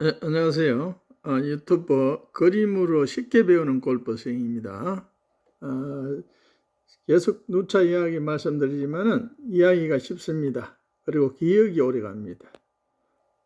네, 안녕하세요. 아, 유튜버 그림으로 쉽게 배우는 골프 스윙입니다. 아, 계속 누차 이야기 말씀드리지만은 이야기가 쉽습니다. 그리고 기억이 오래 갑니다.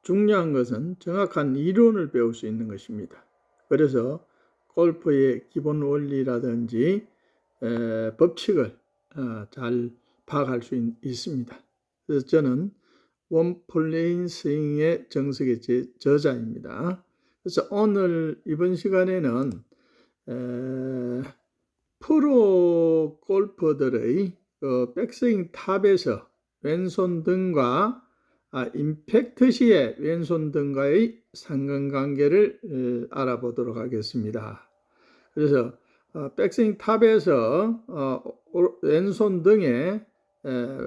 중요한 것은 정확한 이론을 배울 수 있는 것입니다. 그래서 골프의 기본 원리라든지 에, 법칙을 아, 잘 파악할 수 있, 있습니다. 그래서 저는 원플레인 스윙의 정석의 제, 저자입니다. 그래서 오늘 이번 시간에는 에, 프로 골퍼들의 그 백스윙 탑에서 왼손 등과 아, 임팩트 시에 왼손 등과의 상관관계를 에, 알아보도록 하겠습니다. 그래서 어, 백스윙 탑에서 어, 오- 왼손 등의 에,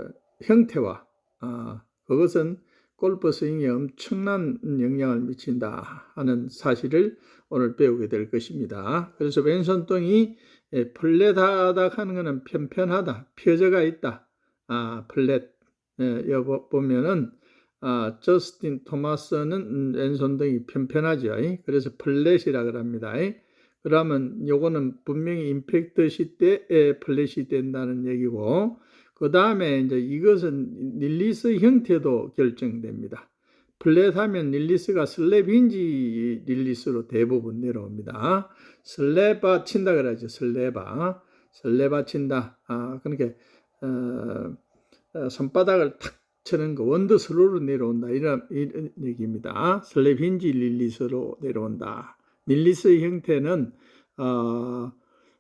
형태와 아, 그것은 골프 스윙에 엄청난 영향을 미친다 하는 사실을 오늘 배우게 될 것입니다. 그래서 왼손등이 예, 플랫하다 하는 것은 편편하다, 펴져가 있다. 아, 플랫. 예, 여기 보면은 아, 저스틴 토마스는 음, 왼손등이 편편하죠. 이. 그래서 플랫이라 그럽니다. 이. 그러면 요거는 분명히 임팩트 시대에 플랫이 된다는 얘기고 그 다음에 이제 이것은 릴리스 형태도 결정됩니다. 플랫 하면 릴리스가 슬랩인지 릴리스로 대부분 내려옵니다. 슬랩아 친다 그러죠. 슬랩아. 슬랩아 친다. 아, 그러니까, 어, 어, 손바닥을 탁 치는 거 원더 슬로로 내려온다. 이런, 이런 얘기입니다. 슬랩인지 릴리스로 내려온다. 릴리스의 형태는, 어,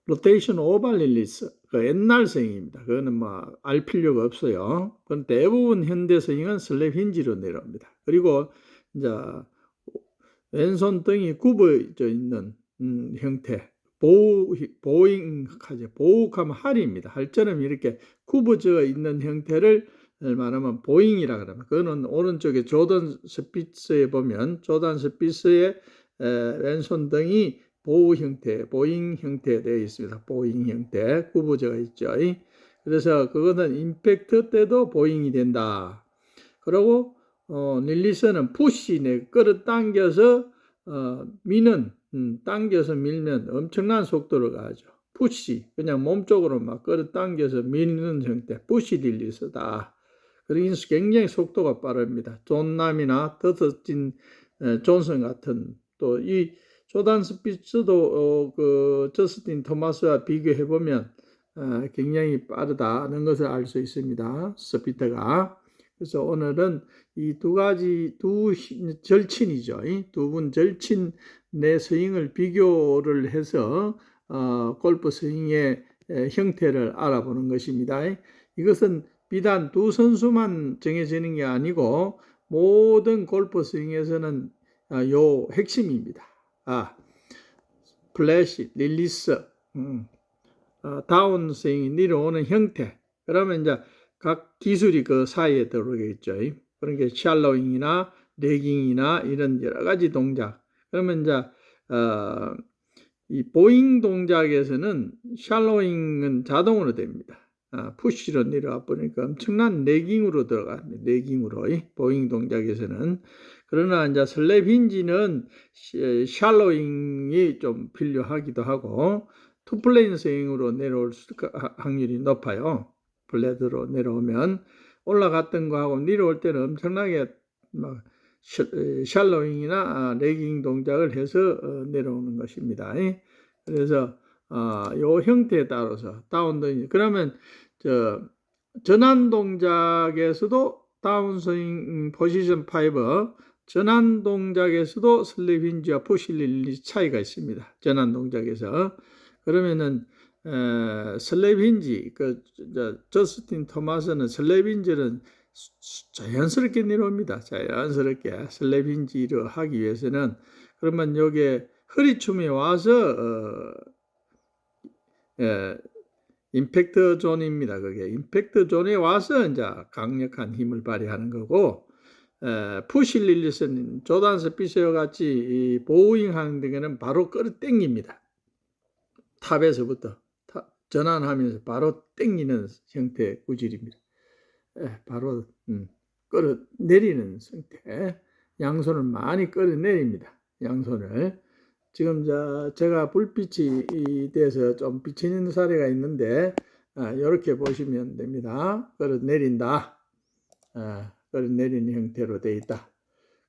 로테이션 오발 릴리스 그 옛날 스윙입니다. 그거는 뭐 알 필요가 없어요. 그건 대부분 현대 스윙은 슬랩 힌지로 내려옵니다. 그리고 이제 왼손 등이 굽어져 있는 음, 형태 보우 보잉하죠. 보욱하면 할입니다. 할처럼 이렇게 굽어져 있는 형태를 말하면 보잉이라 그러면 그거는 오른쪽에 조던 스피스에 보면 조던 스피스의 에, 왼손 등이 보우 형태, 보잉 형태 되어 있습니다. 보잉 형태, 구부저가 있죠. 그래서 그거는 임팩트 때도 보잉이 된다. 그리고 어, 릴리스는 푸시 네 끌어당겨서 어, 미는 음, 당겨서 밀면 엄청난 속도로 가죠. 푸시 그냥 몸쪽으로 막 끌어당겨서 미는 형태 푸시 릴리스다. 그리고 굉장히 속도가 빠릅니다. 존남이나 에, 존슨 같은 또이 조단 스피츠도 어, 그 저스틴 토마스와 비교해 보면 어, 굉장히 빠르다는 것을 알 수 있습니다. 스피트가. 그래서 오늘은 이 두 가지 두 히- 절친이죠. 두 분 절친 내 스윙을 비교를 해서 어, 골프 스윙의 에, 형태를 알아보는 것입니다. 이것은 비단 두 선수만 정해지는 게 아니고 모든 골프 스윙에서는 어, 요 핵심입니다. 아, 플래시, 릴리스, 음, 어, 다운스윙이 내려오는 형태. 그러면 이제 각 기술이 그 사이에 들어오겠죠. 그러니까 샬로잉이나 레깅이나 이런 여러 가지 동작. 그러면 이제 어, 이 보잉 동작에서는 샬로잉은 자동으로 됩니다. 아, 푸시로 내려와 보니까 엄청난 레깅으로 들어갑니다. 레깅으로 이 보잉 동작에서는 그러나 이제 시- 샬로잉이 좀 필요하기도 하고 투플레인 스윙으로 내려올 확률이 높아요. 블레드로 내려오면 올라갔던 거하고 내려올 때는 엄청나게 막 샬로잉이나 아, 레깅 동작을 해서 어, 내려오는 것입니다. 그래서 아, 요 형태에 따라서 다운도 그러면 저 전환 동작에서도 다운스윙 포지션 5 전환 동작에서도 슬립 힌지와 푸시 릴리 차이가 있습니다. 전환 동작에서 그러면은 에, 슬랩 힌지 그 저, 저스틴 토마스는 슬랩 힌지는 자연스럽게 내려옵니다. 자연스럽게 슬랩 힌지를 하기 위해서는 그러면 여기에 허리춤에 와서 어, 에, 임팩트 존입니다. 그게 임팩트 존에 와서 이제 강력한 힘을 발휘하는 거고 에, 푸시 릴리스는 조단 스 피셔 같이 이 보잉 하는 데는 바로 끌어당깁니다. 탑에서부터 타- 전환하면서 바로 당기는 형태의 구질입니다. 예, 바로 음, 끌어내리는 형태. 양손을 많이 끌어내립니다. 양손을. 지금 저 제가 불빛이 이 돼서 좀 비치는 사례가 있는데 아, 이렇게 보시면 됩니다. 끌어내린다. 아, 내리는 형태로 되어 있다.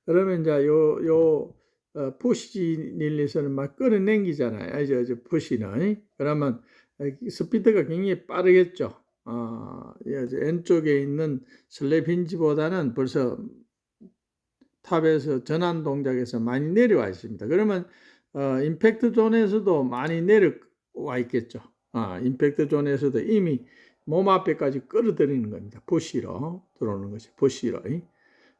그러면 이제 요, 요, 어, 푸시 릴리스는 막 끌어당기잖아요. 아, 저, 저 푸시는. 그러면 스피드가 굉장히 빠르겠죠. 어, 왼쪽에 있는 슬랩 힌지보다는 벌써 탑에서 전환 동작에서 많이 내려와 있습니다. 그러면 어, 임팩트 존에서도 많이 내려와 있겠죠. 아, 임팩트 존에서도 이미 몸 앞에까지 끌어들이는 겁니다. 푸시로 들어오는 것이 푸시로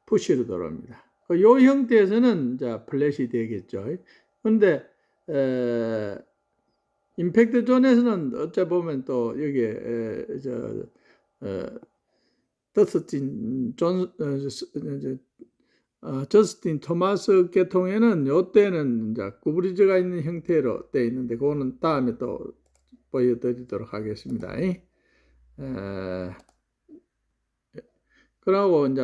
푸시로 들어옵니다. 그요 형태에서는 이제 플랫이 되겠죠. 근데 에, 임팩트 존에서는 어째 보면 또 여기에 에, 저 어, 더스틴 존 어, 어, 저스틴 토마스 계통에는 요때는 이제 구브리즈가 있는 형태로 되어 있는데 그거는 다음에 또 보여드리도록 하겠습니다. 에, 그러고 이제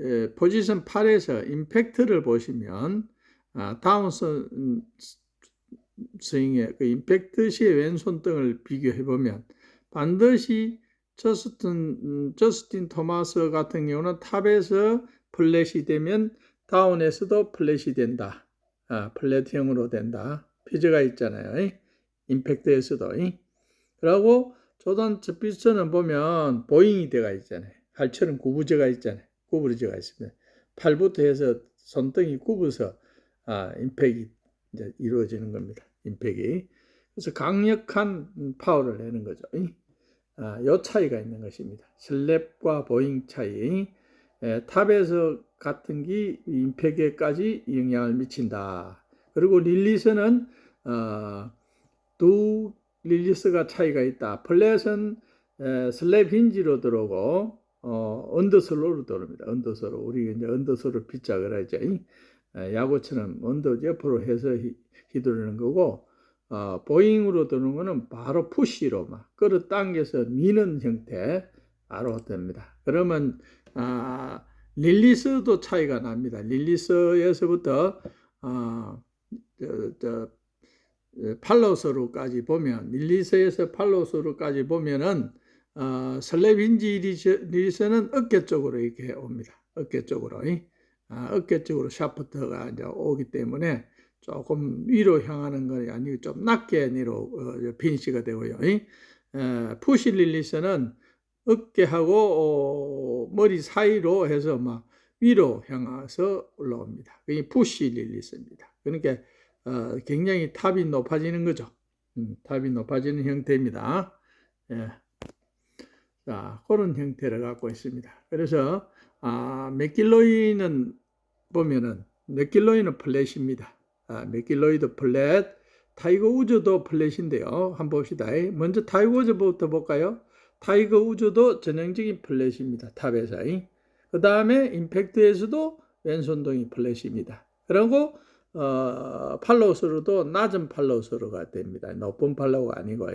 에, 포지션 8에서 임팩트를 보시면 아, 다운선 음, 스윙의 그 임팩트 시의 왼손 등을 비교해 보면 반드시 저스틴 음, 저스틴 토마스 같은 경우는 탑에서 플랫이 되면 다운에서도 플랫이 된다. 아, 플랫형으로 된다. 피즈가 있잖아요. 이? 임팩트에서도. 이? 그리고 조던 스피스는 보면 보잉이 되가 있잖아요. 할처럼 구부제가 있잖아요. 구부러져가 있습니다. 팔부터 해서 손등이 굽어서 아, 임팩이 이제 이루어지는 겁니다. 임팩이. 그래서 강력한 파워를 내는 거죠. 아, 요 차이가 있는 것입니다. 슬랩과 보잉 차이. 에, 탑에서 같은 게 임팩에까지 영향을 미친다. 그리고 릴리스는 어, 두 릴리스가 차이가 있다. 플랫은 에, 슬랩 힌지로 들어오고 어, 언더솔로로 들어옵니다. 언더솔로. 우리 이제 언더솔로 빗짝을 하죠. 야구처럼 언더 옆으로 해서 휘, 휘두르는 거고, 어, 보잉으로 드는 거는 바로 푸시로 막 끌어 당겨서 미는 형태 바로 됩니다. 그러면, 아, 릴리스도 차이가 납니다. 릴리스에서부터, 어, 저, 저, 팔로서로까지 보면, 릴리스에서 팔로서로까지 보면은, 어, 슬랩인지 리서는 어깨 쪽으로 이렇게 옵니다. 어깨 쪽으로. 아, 어깨 쪽으로 샤프트가 이제 오기 때문에 조금 위로 향하는 것이 아니고 좀 낮게 내로 어, 피니시가 되고요. 에, 푸시 릴리스는 어깨하고 어, 머리 사이로 해서 막 위로 향해서 올라옵니다. 그게 푸시 릴리스입니다. 그러니까 어, 굉장히 탑이 높아지는 거죠. 음, 탑이 높아지는 형태입니다. 예. 자, 그런 형태를 갖고 있습니다. 그래서 아, 맥길로이는 보면은 맥길로이는 플랫입니다. 아, 맥길로이도 플랫, 타이거 우즈도 플랫인데요. 한번 봅시다. 먼저 타이거 우즈부터 볼까요? 타이거 우즈도 전형적인 플랫입니다. 탑에서. 그 다음에 임팩트에서도 왼손동이 플랫입니다. 그리고 어, 팔로우스로도 낮은 팔로우스로가 됩니다. 높은 팔로우가 아니고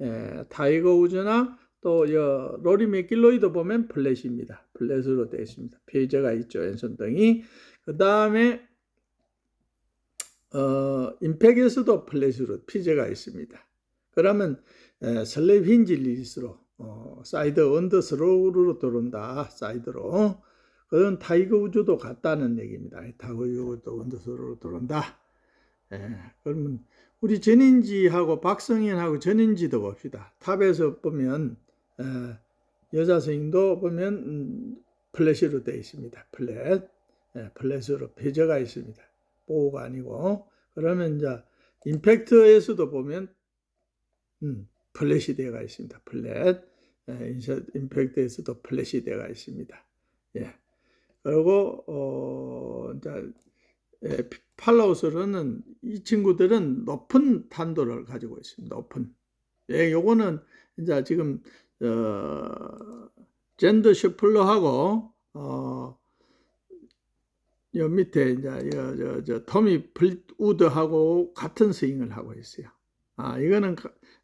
예, 타이거 우즈나 또 로리 맥길로이도 보면 플랫입니다. 플랫으로 되어 있습니다. 페이저가 있죠. 왼손등이. 그 다음에 어, 임팩에서도 플랫으로 피저가 있습니다. 그러면 에, 슬랩 힌지 리리스로 어, 사이드 언더 스로우로 들어온다. 사이드로. 그건 타이거 우주도 같다는 얘기입니다. 타이거 우주도 언더 스로우로 들어온다. 에, 그러면 우리 전인지하고 박성현하고 전인지도 봅시다. 탑에서 보면 여자 스윙도 보면 음, 플랫으로 되어 있습니다. 플랫, 예, 플랫으로 배저가 있습니다. 보호가 아니고 그러면 이제 임팩트에서도 보면 음, 플랫이 되어 있습니다. 플랫, 예, 임팩트에서도 플랫이 되어 있습니다. 예. 그리고 어, 이제 예, 팔로우스로는 이 친구들은 높은 탄도를 가지고 있습니다. 높은. 예, 요거는 이제 지금 어, 젠더 셔플러하고 어, 요 밑에 이제 여, 저, 저 토미 플우드하고 같은 스윙을 하고 있어요. 아 이거는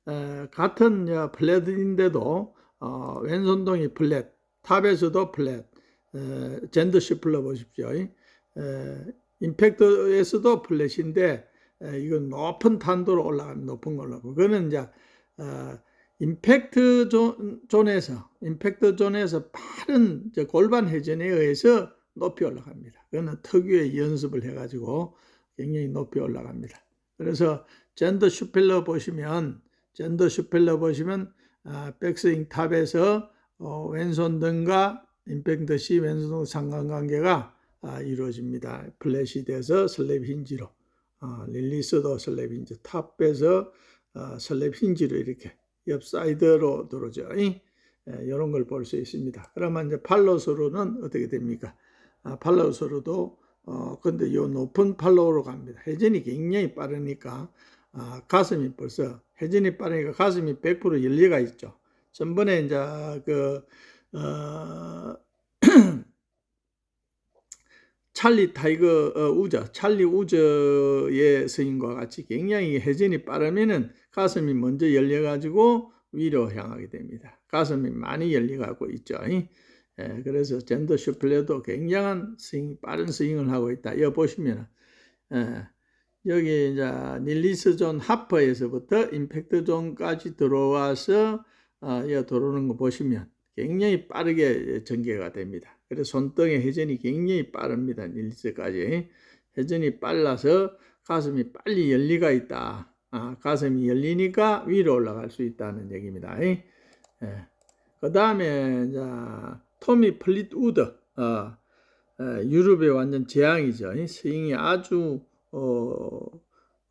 어, 같은 플랫인데도 어, 왼손동이 플랫, 탑에서도 플랫. 어, 젠더 셔플러 보십시오. 에, 임팩트에서도 플랫인데 에, 이건 높은 탄도로 올라가면 높은 걸로 그거는 이제 어, 임팩트 존, 존에서 임팩트 존에서 빠른 골반 회전에 의해서 높이 올라갑니다. 그거는 특유의 연습을 해가지고 굉장히 높이 올라갑니다. 그래서 젠더 슈펠러 보시면 젠더 슈펠러 보시면 아, 백스윙 탑에서 어, 왼손 등과 임팩트 시 왼손 등 상관관계가 아, 이루어집니다. 플랫이 돼서 슬랩 힌지로 아, 릴리스도 슬랩 힌지 탑에서 아, 슬랩 힌지로 이렇게 옆 사이드로 들어오죠. 이런 걸 볼 수 있습니다. 그러면 이제 팔로스로는 어떻게 됩니까? 아, 팔로스로도 어 근데 요 높은 팔로우로 갑니다. 회전이 굉장히 빠르니까 아, 가슴이 벌써 회전이 빠르니까 가슴이 100% 열리가 있죠. 전번에 이제 그 어, 찰리 타이거 어, 우저, 찰리 우저의 스윙과 같이 굉장히 회전이 빠르면은 가슴이 먼저 열려가지고 위로 향하게 됩니다. 가슴이 많이 열려가고 있죠. 예, 그래서 젠더 슈플레도 굉장한 스윙, 빠른 스윙을 하고 있다. 여기 보시면 예, 여기 이제 닐리스 존 하퍼에서부터 임팩트 존까지 들어와서 어, 여기 들어오는 거 보시면 굉장히 빠르게 전개가 됩니다. 그래서 손등의 회전이 굉장히 빠릅니다. 닐리스까지 회전이 빨라서 가슴이 빨리 열리가 있다. 아, 가슴이 열리니까 위로 올라갈 수 있다는 얘기입니다. 예. 그 다음에 토미 플릿우드 어, 어, 유럽의 완전 재앙이죠. 이 스윙이 아주 어,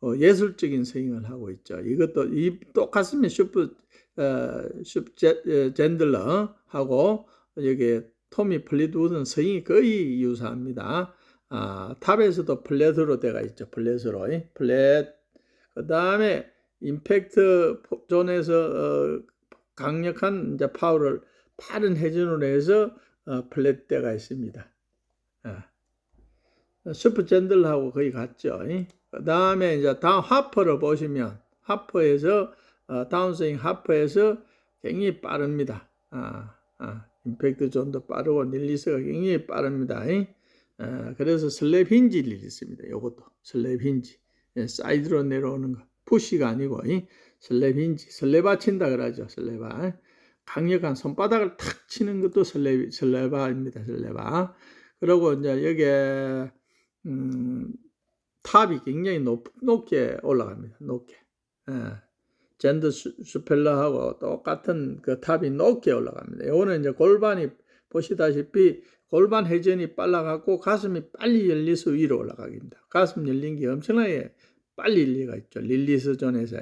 어, 예술적인 스윙을 하고 있죠. 이것도 이 똑같으면 슈퍼 어, 슈퍼 젠들러하고 여기 토미 플릿우드는 스윙이 거의 유사합니다. 아, 탑에서도 플랫으로 되어 있죠. 플랫으로 플랫 그 다음에 임팩트 존에서 어, 강력한 이제 파워를 빠른 회전으로 해서 어, 플랫 때가 있습니다. 어. 슈퍼 젠들하고 거의 같죠. 그 다음에 이제 다음 하퍼를 보시면 하퍼에서 어, 다운스윙 하퍼에서 굉장히 빠릅니다. 아, 아, 임팩트 존도 빠르고 릴리스가 굉장히 빠릅니다. 아, 그래서 슬랩 힌지 릴리스입니다. 이것도 슬랩 힌지. 예, 사이드로 내려오는 거. 푸시가 아니고 이 슬랩 힌지, 슬레바 친다 그러죠. 슬레바. 강력한 손바닥을 탁 치는 것도 슬레, 슬레바입니다. 슬레바. 그리고 이제 여기에 음, 탑이 굉장히 높, 높게 올라갑니다. 높게. 예. 젠더 슈펠러하고 똑같은 그 탑이 높게 올라갑니다. 이거는 이제 골반이 보시다시피 골반 회전이 빨라갖고 가슴이 빨리 열려서 위로 올라가기입니다. 가슴 열린 게 엄청나게 빨리 열리가 있죠. 릴리스 존에서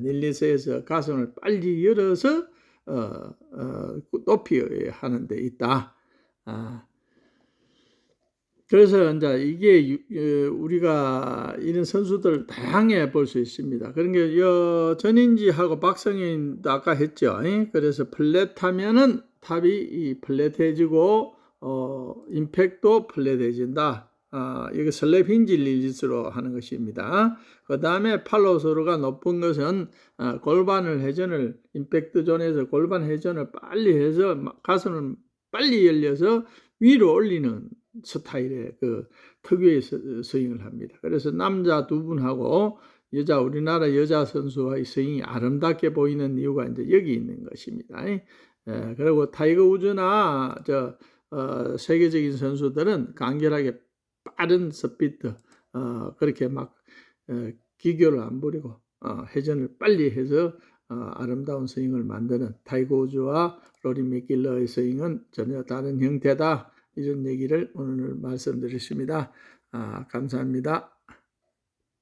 릴리스에서 가슴을 빨리 열어서 어, 어, 높이 하는 데 있다. 아. 그래서 이제 이게 어, 우리가 이런 선수들 다양해 볼 수 있습니다. 그런 게 전인지하고 박성인 아까 했죠. 그래서 플랫하면은 탑이 플랫해지고 어, 임팩도 플랫해진다. 아, 이게 슬랩 힌지 릴리스로 하는 것입니다. 그 다음에 팔로우소르가 높은 것은 아, 골반을 회전을 임팩트 존에서 골반 회전을 빨리 해서 가슴을 빨리 열려서 위로 올리는 스타일의 그 특유의 스윙을 합니다. 그래서 남자 두 분하고 여자 우리나라 여자 선수와의 스윙이 아름답게 보이는 이유가 이제 여기 있는 것입니다. 예, 그리고 타이거 우즈나 저 어, 세계적인 선수들은 간결하게 빠른 스피드 어, 그렇게 막 어, 기교를 안 부리고 어, 회전을 빨리 해서 어, 아름다운 스윙을 만드는 타이거 우즈와 로리 맥길러의 스윙은 전혀 다른 형태다 이런 얘기를 오늘 말씀드렸습니다. 아, 감사합니다.